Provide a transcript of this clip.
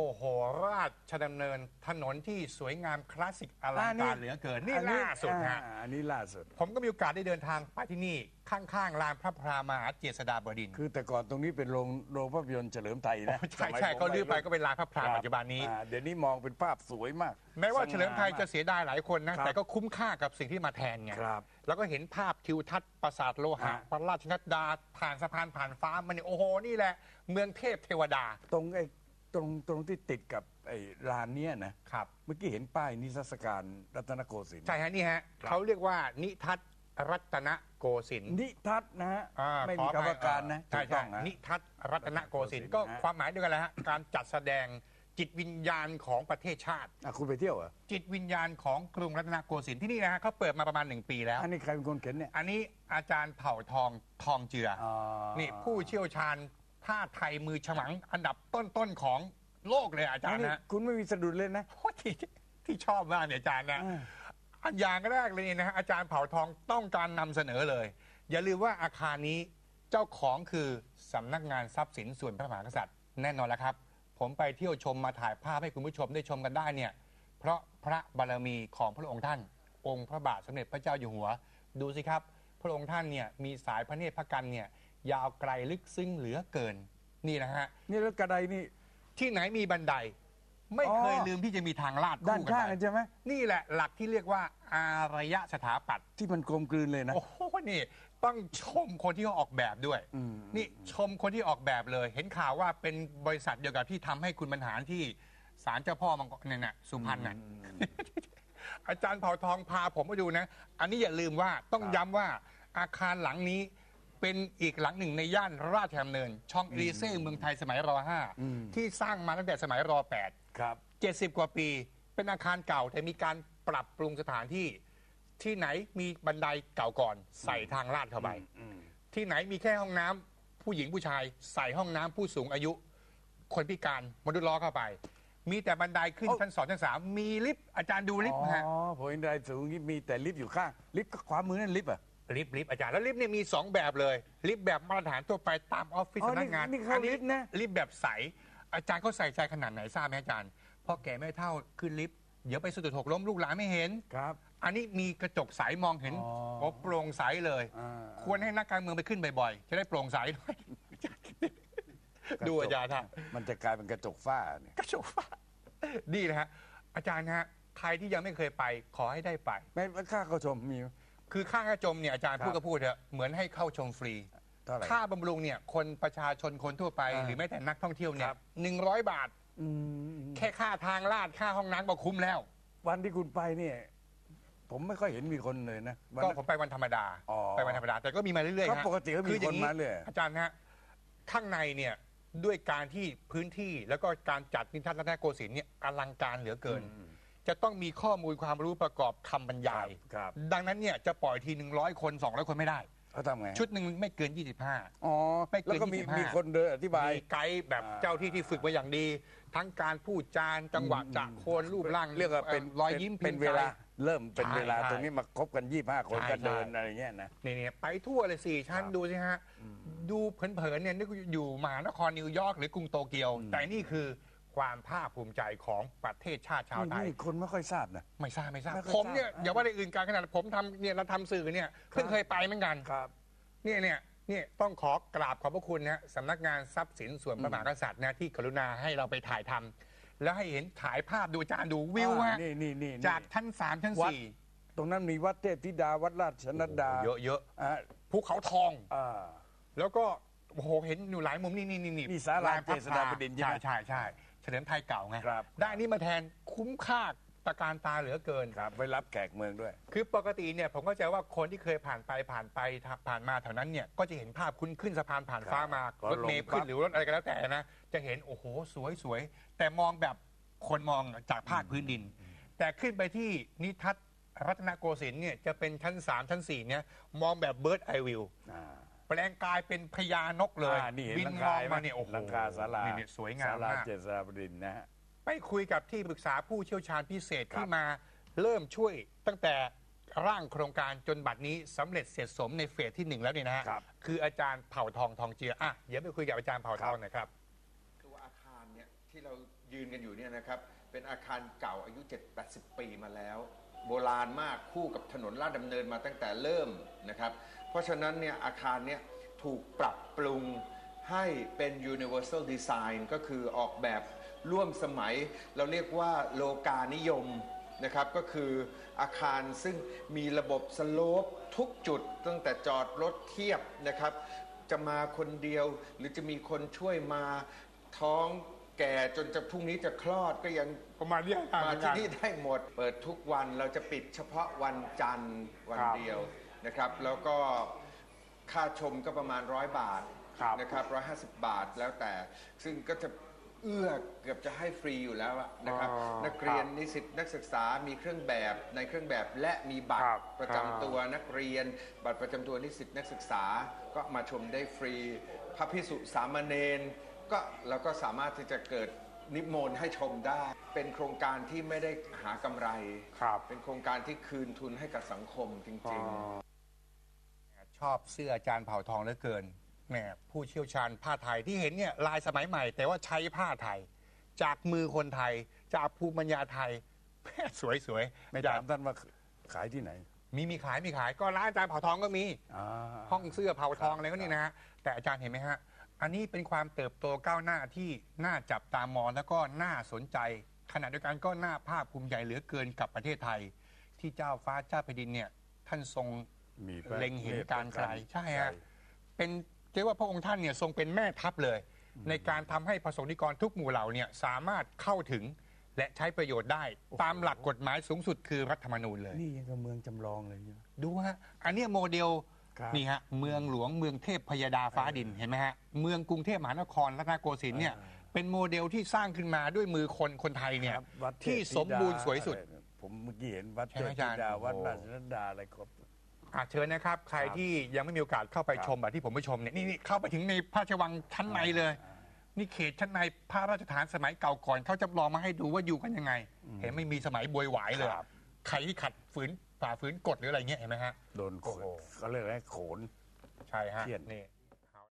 โอ้โหราชดำเนินถนนที่สวยงามคลาสสิกอลังอันนี้การเหลือเกินนี่อัล่าสุดฮะ อ่าอันนี้ล่าสุด ผมก็มีโอกาสได้เดินทางไปที่นี่ ข้างๆลานพระพรามหาเจษฎาบดินทร์คือแต่ก่อนตรงนี้เป็นโรงโรงภาพยนตร์เฉลิมไทยนะใช่สมัยใช่ผมก็ลื้อไปวัยรุ่นก็เป็นลานพระพราครับปัจจุบันนี้ อ่าเดี๋ยวนี้มองเป็นภาพสวยมากแม้ว่าสง่เฉลิมไทยจะาก เสียดายหลายคนนะ ครับแต่ก็คุ้มค่ากับสิ่งที่มาแทนไงครับแล้วก็เห็นภาพทิวทัศน์ปราสาทโลหะฮะ พระราชนัดดาผ่านสะพานผ่านฟ้ามันนี่โอ้โห นี่แหละ เมืองเทพเทวดา ตรงไอ้ ตรงตรงที่ติดกับไอ้ลานเนี้ยนะครับ เมื่อกี้เห็นป้ายนิทรรศการรัตนโกสินทร์ใช่ฮะนี่ฮะครับเขาเรียกว่านิทัศน์รัตนโกสินทร์นิทัศน์นะฮะอ่าไม่ขมีออภัคำว่าการนะใช่ถูกใช่ต้องนะนิทัศน์รัตนโกสินทร์ก็ฮะความหมายเดียวกันแหละฮะการจัดแสดงจิตวิญญาณของประเทศชาติ อะคุณไปเที่ยวเหรอจิตวิญญาณของกรุงรัตนโกสินทร์ที่นี่นะฮะเขาเปิดมาประมาณหนึ่งปีแล้ว อันนี้ใครเป็นคนเขียนเนี่ยอันนี้อาจารย์เผ่าทองทองเจือออ๋อนี่ผู้เชี่ยวชาญ ผ้าไทยมือฉมัง อันดับต้นๆของโลกเลยอาจารย์นี่นะ คุณไม่มีสะดุดเลยนะโอ้ที่ที่ชอบมากเนี่ยอาจารย์นะอ่าอันอย่างแรกเลยนะฮะอาจารย์เผ่าทองต้องการนำเสนอเลย อย่าลืมว่าอาคารนี้เจ้าของคือสำนักงานทรัพย์สินส่วนพระมหากษัตริย์ แน่นอนแล้วครับ ผมไปเที่ยวชมมาถ่ายภาพให้คุณผู้ชมได้ชมกันได้เนี่ย เพราะพระบารมีของพระองค์ท่าน องค์พระบาทสมเด็จพระเจ้าอยู่หัว ดูสิครับ พระองค์ท่านเนี่ยมีสายพระเนตรพระกันเนี่ย ยาวไกลลึกซึ้งเหลือเกิน นี่นะฮะ นี่แล้วกระไดนี่ ที่ไหนมีบันได ไม่เคยอ๋อลืมที่จะมีทางลาดด้านคู่กันข้างไปใช่ไหมนี่แหละหลักที่เรียกว่าอารยสถาปัตย์ที่มันกลมกลืนเลยนะ โอ้โหนี่ต้องชมคนที่เขาออกแบบด้วย อืม นี่ชมคนที่ออกแบบเลย เห็นข่าวว่าเป็นบริษัทเดียวกับที่ทำให้คุณบรรหารที่ศาลเจ้าพ่อมังกรเนี่ยนะสุพรรณน่ะ อาจารย์เผ่าทองพาผมมาดูนะ อันนี้อย่าลืมว่าต้องย้ำว่าอาคารหลังนี้ เป็นอีกหลังหนึ่งในย่านราชดำเนิน ช่องเอลิเซ่เมืองไทยสมัยรอืม5ที่สร้างมาตั้งแต่สมัยร8ครับ 70 กว่าปี เป็นอาคารเก่าแต่มีการปรับปรุงสถานที่ ที่ไหนมีบันไดเก่าก่อน ใส่ทางลาดเข้าไป อืม ที่ไหนมีแค่ห้องน้ำผู้หญิงผู้ชาย ใส่ห้องน้ำผู้สูงอายุ คนพิการมนุษย์ล้อเข้าไป มีแต่บันไดขึ้นเอ้า ชั้นสองชั้นสามมีลิฟต์อาจารย์ดูลิฟต์ฮะ อ๋อผมเห็นไดสูงนี่มีแต่ลิฟต์อยู่ข้าง ลิฟต์ก็ขวามือนั่นลิฟต์อะ ลิฟต์ลิฟต์อาจารย์แล้วลิฟต์เนี่ยมีสองแบบเลย ลิฟต์แบบมาตรฐานทั่วไปตามออฟฟิศอ๋อสำนักงานนี่นี่เขาลิฟต์นะ ลิฟต์แบบใส อาจารย์เขาใส่ใจขนาดไหนทราบไหมอาจารย์พอแก่ไม่เท่าขึ้นลิฟต์เดี๋ยวไปสะดุดหกล้มลูกหลานไม่เห็น ครับ อันนี้มีกระจกใสมองเห็นอ๋อ โอ้โปร่งใสเลย อ่า ควรให้นักการเมืองไปขึ้นบ่อยๆ จะได้โปร่งใสด้วยดูอาจารย์ฮะมันจะกลายเป็นกระจกฝ้าเนี่ย กระจกฟ้าดีนะฮะอาจารย์ฮะใครที่ยังไม่เคยไปขอให้ได้ไป ไม่ไม่ค่าเข้าชมมี คือค่าเข้าชมเนี่ยอาจารย์ครับ พูดก็พูดเถอะเหมือนให้เข้าชมฟรี เท่าไหร่ ค่าบำรุงเนี่ยคนประชาชนคนทั่วไป อ่า หรือแม้แต่นักท่องเที่ยวเนี่คยรับ หนึ่งร้อยบาท อืมแค่ค่าทางลาดค่าห้องน้ำก็คุ้มแล้ว วันที่คุณไปเนี่ย ผมไม่ค่อยเห็นมีคนเลยนะวันก็นั้น ผมไปวันธรรมดา อ๋อไปวันธรรมดา แต่ก็มีมาเรื่อยๆก็ฮะปกติก็มีคืออย่างคนมาเรื่อย อาจารย์ฮะข้างในเนี่ยด้วยการที่พื้นที่แล้วก็การจัดนิทรรศรัตนโกสินทร์เนี่ยอลังการเหลือเกิน จะต้องมีข้อมูลความรู้ประกอบคำบรรยาย ครับ ดังนั้นเนี่ยจะปล่อยทีหนึ่งร้อยคนสองร้อยคนไม่ได้ เขาทำไงชุดหนึ่งไม่เกิน 25 อ๋อไม่เกินแล้วก็มี25 มีคนเดินอธิบาย มีไกด์แบบอ่าเจ้าที่ที่ฝึกมาอย่างดี ทั้งการพูดจานจังหวะจะโคนรูปร่างเรียกว่าเป็นรอยยิ้มเป็นพิมพ์เวลา ใจ เริ่มเป็นใช่เวลาใช่ตรงนี้มาคบกันยี่ห้าคนใช่ก็เดินใช่ อะไรเงี้ยนะ นี่เนี่ยไปทั่วเลยสี่ชั้นครับดูสิฮะ ดูเผินๆเนี่ยนึกว่าอยู่มหานครนิวยอร์กหรือกรุงโตเกียว แต่นี่คือ ความภาคภูมิใจของประเทศชาติชาวไทย นี่คนไม่ค่อยทราบนะ ไม่ทราบไม่ทราบ ไม่ค่อยผมเนี่ยทราบอย่าว่าในอื่นการขนาดผมทำเนี่ยเราทำสื่อเนี่ยเพิ่งเคยไปเหมือนกัน ครับ เนี่ยเนี่ยเนี่ยต้องขอกราบขอบพระคุณนะสำนักงานทรัพย์สินส่วนพระมหากษัตริย์นะที่กรุณาให้เราไปถ่ายทำแล้วให้เห็นถ่ายภาพดูอาจารย์ดูวิวอ่าฮะนี่นี่นี่จากชั้นสามชั้นวัดสี่ตรงนั้นมีวัดเทพธิดาวัดราชนัดดาเยอะเยอะอ่าภูเขาทอง อ่า แล้วก็โอ้โหเห็นอยู่หลายมุมนี่นี่นี่นี่ศาลาพระเจษฎาบดินทร์ใช่ไหม ใช่ใช่ เฉลิมไทยเก่าไง ครับ ได้อันนี้มาแทนคุ้มค่าตะการตาเหลือเกิน ครับไปรับแขกเมืองด้วย คือปกติเนี่ยผมเข้าใจว่าคนที่เคยผ่านไปผ่านไปผ่านมาแถวนั้นเนี่ยก็จะเห็นภาพคุณขึ้นสะพานผ่านฟ้ามาครับรถเมล์ก็ลงปั๊ขึ้นบหรือรถอะไรก็แล้วแต่นะจะเห็นโอ้โหสวยสวยแต่มองแบบคนมองจากภาคพื้นดิน แต่ขึ้นไปที่นิทัศน์รัตนโกสินทร์เนี่ยจะเป็นชั้น 3 ชั้น4เนี่ยมองแบบเบิร์ดไอวิว อ่า แปลงกายเป็นพญานกเลยอ่านี่เห็นบิหลังมคาองไหมมาเนี่ยโอ้โหหลังคาศาลานี่ๆสวยงามศาลามาก เจษฎาบดินทร์นะฮะ ไปคุยกับที่ปรึกษาผู้เชี่ยวชาญพิเศษครับที่มาเริ่มช่วยตั้งแต่ร่างโครงการจนบัดนี้สำเร็จเสร็จสมในเฟสที่หนึ่งแล้วเนี่ยนะฮะครับคืออาจารย์เผ่าทองทองเจืออะเดี๋ยวไปคุยกับอาจารย์เผ่าทองหน่อยครับ ตัวอาคารเนี่ยที่เรายืนกันอยู่เนี่ยนะครับเป็นอาคารเก่าอายุ 7-80 ปีมาแล้ว โบราณมากคู่กับถนนลาดดำเนินมาตั้งแต่เริ่มนะครับ เพราะฉะนั้นเนี่ยอาคารเนี่ยถูกปรับปรุงให้เป็น universal design ก็คือออกแบบร่วมสมัย เราเรียกว่าโลกานิยมนะครับก็คืออาคารซึ่งมีระบบสโลปทุกจุดตั้งแต่จอดรถเทียบนะครับ จะมาคนเดียวหรือจะมีคนช่วยมาท้อง แก่จนจะพรุ่งนี้จะคลอดก็ยังประมาณนี้มาที่นี่ได้หมด เปิดทุกวันเราจะปิดเฉพาะวันจันทร์วันครับเดียวนะครับ แล้วก็ค่าชมก็ประมาณร้อยบาทครับนะครับร้อยห้าสิบบาทแล้วแต่ ซึ่งก็จะเอื้อเกือบจะให้ฟรีอยู่แล้วอะนะครับ อ๋อนักเรียนนิสิตนักศึกษามีเครื่องแบบในเครื่องแบบและมีบัตครัรบประจำตัวนักเรียน บัตรประจำตัวนิสิตนักศึกษาก็มาชมได้ฟรีพระพิสุสามเณร ก็เราก็สามารถที่จะเกิดนิมนต์ให้ชมได้ เป็นโครงการที่ไม่ได้หากำไร ครับ เป็นโครงการที่คืนทุนให้กับสังคมจริง ๆ ชอบเสื้ออาจารย์เผ่าทองเหลือเกินแหมผู้เชี่ยวชาญผ้าไทยที่เห็นเนี่ยลายสมัยใหม่ แต่ว่าใช้ผ้าไทย จากมือคนไทย จากภูมิปัญญาไทยแหม่สวยๆไม่อาจาถารมย์ท่านว่าขายที่ไหนมีมีขายมีขายก็ร้านอาจารย์เผ่าทองก็มีอ่าห้องเสื้อเผาทองอะไรก็นี่นะฮะแต่อาจารย์เห็นไหมฮะ อันนี้เป็นความเติบโตก้าวหน้าที่น่าจับตามองแล้วก็น่าสนใจ ขณะเดียวกันก็น่าภาคภูมิใจเหลือเกินกับประเทศไทย ที่เจ้าฟ้าเจ้าแผ่นดินเนี่ยท่านทรงมีพระเล็งเห็นการไกลใช่ฮะใจเป็นเรียกว่าพระองค์ท่านเนี่ยทรงเป็นแม่ทัพเลย ในการทำให้ประสงค์นิกรทุกหมู่เหล่าเนี่ยสามารถเข้าถึงและใช้ประโยชน์ได้ ตามหลักกฎหมายสูงสุดคือรัฐธรรมนูญเลย นี่ยังกับเมืองจำลองเลยเนี่ยดูฮะอันเนี้ยโมเดล ครับนี่ฮะเมืองหลวงเมืองเทพพยดาฟ้าดินเห็นไหมฮะเมืองกรุงเทพมหานครรัตนโกสินทร์เนี่ยเป็นโมเดลที่สร้างขึ้นมาด้วยมือคนคนไทยเนี่ยครับวัดเทพที่สมบูรณ์สวยสุดอะไรเนี่ยผมเมื่อกี้เห็นวัดใช่เทไหมพอาจารย์ธิดาวัดโอ้ ราชนัดดาอะไรครบอะเชิญนะครับ ใครที่ยังไม่มีโอกาสเข้าไปครับ ชมแบบที่ผมไปชมเนี่ยนี่นี่เข้าไปถึงในพระราชวังชั้นในเลย นี่เขตชั้นในพระราชฐานสมัยเก่าก่อนเขาจำลองมาให้ดูว่าอยู่กันยังไง เห็นไม่มีสมัยบวยหวายเลย ครับ ใครที่ขัดฝืนฝ่าฝืนกฎหรืออะไรเงี้ยเห็นไหมฮะโดนโขนโอ้โหเขาเรียกอะไรโขนใช่ฮะเทียน นี่